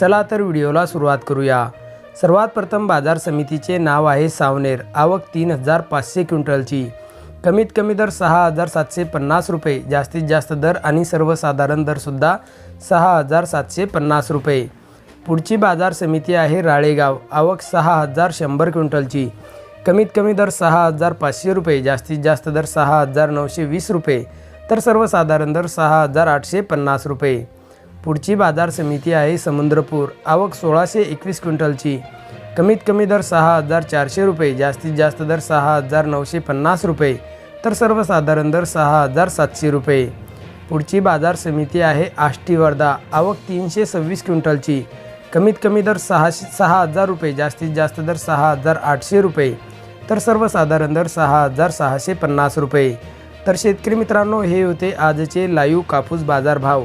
चला तर व्हिडिओला सुरुवात करूया. सर्वात प्रथम बाजार समितीचे नाव आहे सावनेर. आवक तीन हजार पाचशे क्विंटलची. कमीत कमी दर सहा हजार सातशे पन्नास रुपये. जास्तीत जास्त दर आणि सर्वसाधारण दरसुद्धा सहा हजार सातशे पन्नास रुपये. पुढची बाजार समिती आहे राळेगाव. आवक सहा हजार शंभर क्विंटलची. कमीत कमी दर सहा हजार पाचशे रुपये. जास्तीत जास्त दर सहा हजार नऊशे वीस रुपये. तर सर्वसाधारण दर सहा हजार आठशे पन्नास रुपये. पुढची बाजार समिती आहे समुद्रपूर. आवक सोळाशे एकवीस क्विंटलची. कमीत कमी दर सहा हजार चारशे रुपये जास्तीत जास्त दर सहा हजार नऊशे पन्नास रुपये तर सर्वसाधारण दर सहा हजार सातशे रुपये. पुढची बाजार समिती आहे आष्टी वर्धा आवक तीनशे सव्वीस क्विंटलची. कमीत कमी दर सहाशे सहा हजार रुपये जास्तीत जास्त दर सहा हजार आठशे रुपये तर सर्वसाधारण दर सहा हजार सहाशे पन्नास रुपये. तर शेतकरी मित्रांनो हे होते आजचे लाईव्ह कापूस बाजार भाव